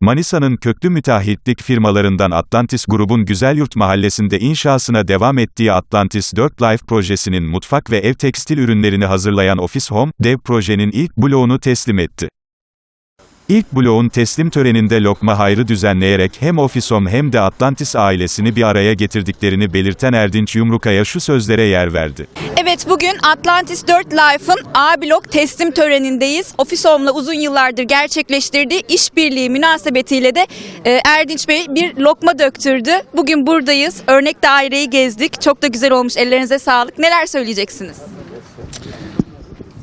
Manisa'nın köklü müteahhitlik firmalarından Atlantis Grubun Güzelyurt Mahallesi'nde inşasına devam ettiği Atlantis 4 Life projesinin mutfak ve ev tekstil ürünlerini hazırlayan Office Home, dev projenin ilk bloğunu teslim etti. İlk bloğun teslim töreninde lokma hayrı düzenleyerek hem Office Home hem de Atlantis ailesini bir araya getirdiklerini belirten Erdinç Yumrukaya şu sözlere yer verdi. Evet bugün Atlantis 4 Life'ın A blok teslim törenindeyiz. Office Home'la uzun yıllardır gerçekleştirdiği işbirliği münasebetiyle de e, Erdinç Bey bir lokma döktürdü. Bugün buradayız. Örnek daireyi gezdik. Çok da güzel olmuş. Ellerinize sağlık. Neler söyleyeceksiniz?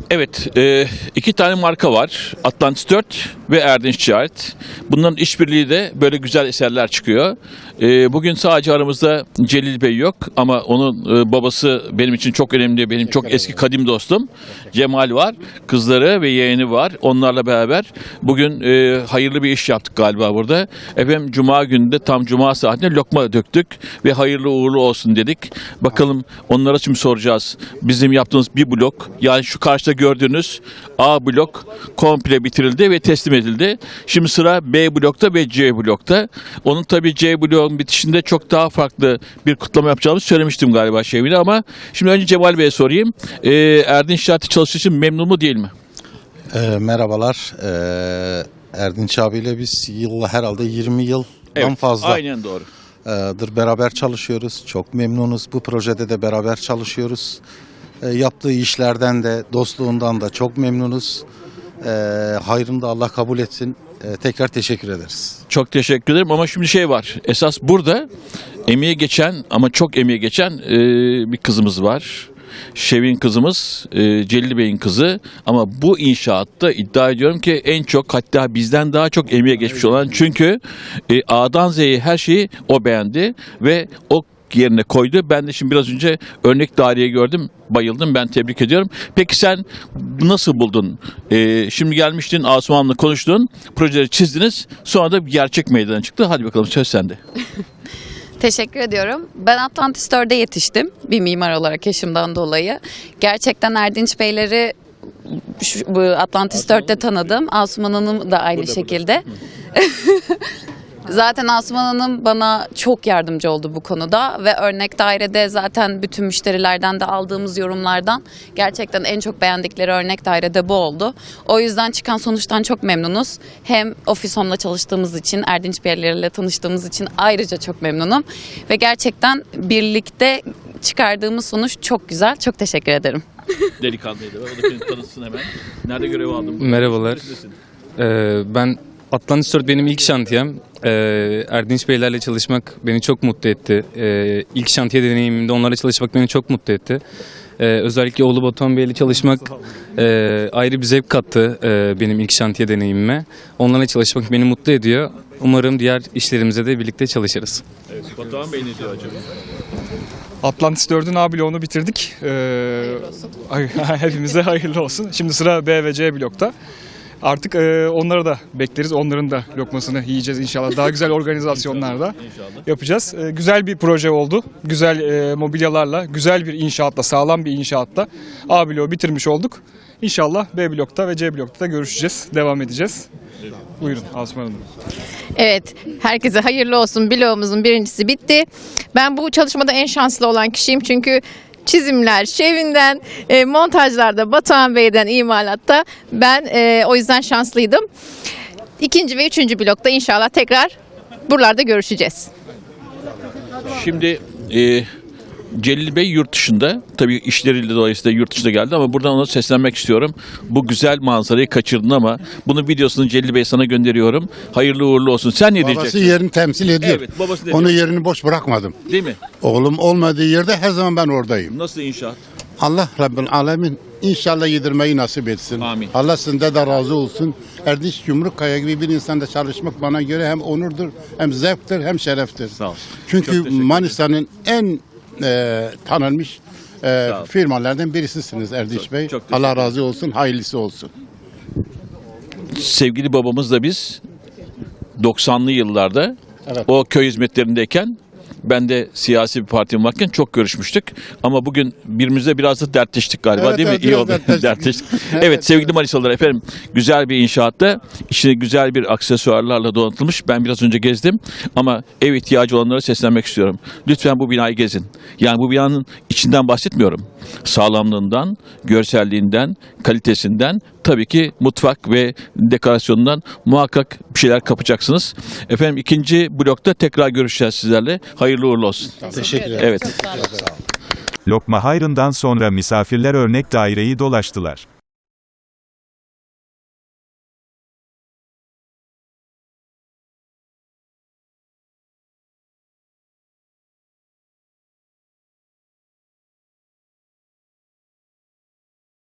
Evet, e, iki tane marka var. Atlantis 4 ve Erdinç Ticaret. Bunların işbirliği de böyle güzel eserler çıkıyor. E, bugün sadece aramızda Celil Bey yok ama onun e, babası benim için çok önemli. Benim çok eski kadim dostum. Cemal var. Kızları ve yeğeni var. Onlarla beraber bugün e, hayırlı bir iş yaptık galiba burada. Efendim Cuma gününde tam Cuma saatinde lokma döktük ve hayırlı uğurlu olsun dedik. Bakalım onlara şimdi soracağız. Bizim yaptığımız bir blok yani şu karşıda gördüğünüz A blok komple bitirildi ve teslim edildi. Şimdi sıra B blokta ve C blokta. Onun tabii C bloğun bitişinde çok daha farklı bir kutlama yapacağımızı söylemiştim galiba Şevine ama şimdi önce Cemal Bey'e sorayım. Ee, Erdinç Şartı çalıştığı için memnun mu değil mi? Ee, merhabalar. Ee, Erdinç abiyle biz yılla herhalde 20 yıldan fazla Aynen doğru. dır beraber çalışıyoruz. Çok memnunuz. Bu projede de beraber çalışıyoruz. Ee, yaptığı işlerden de dostluğundan da çok memnunuz. Ee, hayrını da Allah kabul etsin. Ee, tekrar teşekkür ederiz. Çok teşekkür ederim ama şimdi şey var. Esas burada emeğe geçen ama çok emeğe geçen e, bir kızımız var. Şevin kızımız, e, Celil Bey'in kızı ama bu inşaatta iddia ediyorum ki en çok hatta bizden daha çok emeğe geçmiş olan çünkü e, A'dan Z'ye her şeyi o beğendi ve o yerine koydu. Ben de şimdi biraz önce örnek daireyi gördüm. Bayıldım. Ben tebrik ediyorum. Peki sen nasıl buldun? E, şimdi gelmiştin Asuman'la konuştun. Projeleri çizdiniz. Sonra da gerçek meydana çıktı. Hadi bakalım söz sende. Teşekkür ediyorum. Ben Atlantis 4'e yetiştim bir mimar olarak yaşımdan dolayı. Gerçekten Erdinç Beyleri şu, bu Atlantis 4'te tanıdım. Asuman Hanım da aynı şekilde. Zaten Asuman Hanım bana çok yardımcı oldu bu konuda ve örnek dairede zaten bütün müşterilerden de aldığımız yorumlardan gerçekten en çok beğendikleri örnek dairede bu oldu. O yüzden çıkan sonuçtan çok memnunuz. Hem Office Home'la çalıştığımız için, Erdinç Beylerle tanıştığımız için ayrıca çok memnunum. Ve gerçekten birlikte çıkardığımız sonuç çok güzel. Çok teşekkür ederim. Delikanlıydı. O da kendini tanıtsın hemen. Nerede görev aldın? Merhabalar. Neredesin? Ee, ben Atlantis 4 benim ilk şantiyem. Ee, Erdinç Beylerle çalışmak beni çok mutlu etti. Ee, ilk şantiye deneyimimde onlarla çalışmak beni çok mutlu etti. Ee, özellikle oğlu Batuhan Bey'le çalışmak e, ayrı bir zevk kattı e, benim ilk şantiye deneyimime. Onlarla çalışmak beni mutlu ediyor. Umarım diğer işlerimize de birlikte çalışırız. Evet. Batuhan Bey ne diyor acaba? Atlantis 4'ün A bloğunu bitirdik. Ee, ay- hepimize hayırlı olsun. Şimdi sıra B ve C blokta. Artık e, onları da bekleriz. Onların da lokmasını yiyeceğiz inşallah. Daha güzel organizasyonlarda yapacağız. E, güzel bir proje oldu. Güzel e, mobilyalarla, güzel bir inşaatla, sağlam bir inşaatla A bloğu bitirmiş olduk. İnşallah B blokta ve C blokta da görüşeceğiz. Devam edeceğiz. Buyurun Asuman Hanım. Evet, herkese hayırlı olsun. Bloğumuzun birincisi bitti. Ben bu çalışmada en şanslı olan kişiyim çünkü çizimler Şevin'den, e, montajlarda Batuhan Bey'den, imalatta ben e, o yüzden şanslıydım. İkinci ve üçüncü blokta inşallah tekrar buralarda görüşeceğiz. Şimdi e, Celil Bey yurt dışında. Tabii işleriyle dolayısıyla yurt dışında geldi ama buradan ona seslenmek istiyorum. Bu güzel manzarayı kaçırdın ama bunun videosunu Celil Bey sana gönderiyorum. Hayırlı uğurlu olsun. Sen ne Babası diyeceksin? yerini temsil ediyor. Evet, babası ne Onu diyor? yerini boş bırakmadım. Değil mi? Oğlum olmadığı yerde her zaman ben oradayım. Nasıl inşaat? Allah Rabbül Alemin inşallah yedirmeyi nasip etsin. Amin. Allah sizden de razı olsun. Erdinç Yumrukkaya gibi bir insanda çalışmak bana göre hem onurdur, hem zevktir, hem şereftir. Sağ ol. Çok Çünkü teşekkür ederim. Manisa'nın en e, tanınmış e, firmalardan birisisiniz Erdinç Bey. çok teşekkür Allah razı olsun, hayırlısı olsun. Sevgili babamız da biz 90'lı yıllarda Evet. o köy hizmetlerindeyken Ben de siyasi bir partim varken çok görüşmüştük. Ama bugün birbirimizle biraz da dertleştik galiba Evet, değil mi? evet, İyi biraz oldu. dertleştik. dertleştik. evet sevgili Manisalılar efendim güzel bir inşaatta içine güzel bir aksesuarlarla donatılmış. Ben biraz önce gezdim ama ev ihtiyacı olanlara seslenmek istiyorum. Lütfen bu binayı gezin. Yani bu binanın içinden bahsetmiyorum. Sağlamlığından, görselliğinden, kalitesinden tabii ki mutfak ve dekorasyonundan muhakkak bir şeyler kapacaksınız. Efendim ikinci blokta tekrar görüşeceğiz sizlerle. Hayırlı uğurlu olsun. Teşekkür ederim. Evet. Lokma hayrından sonra misafirler örnek daireyi dolaştılar.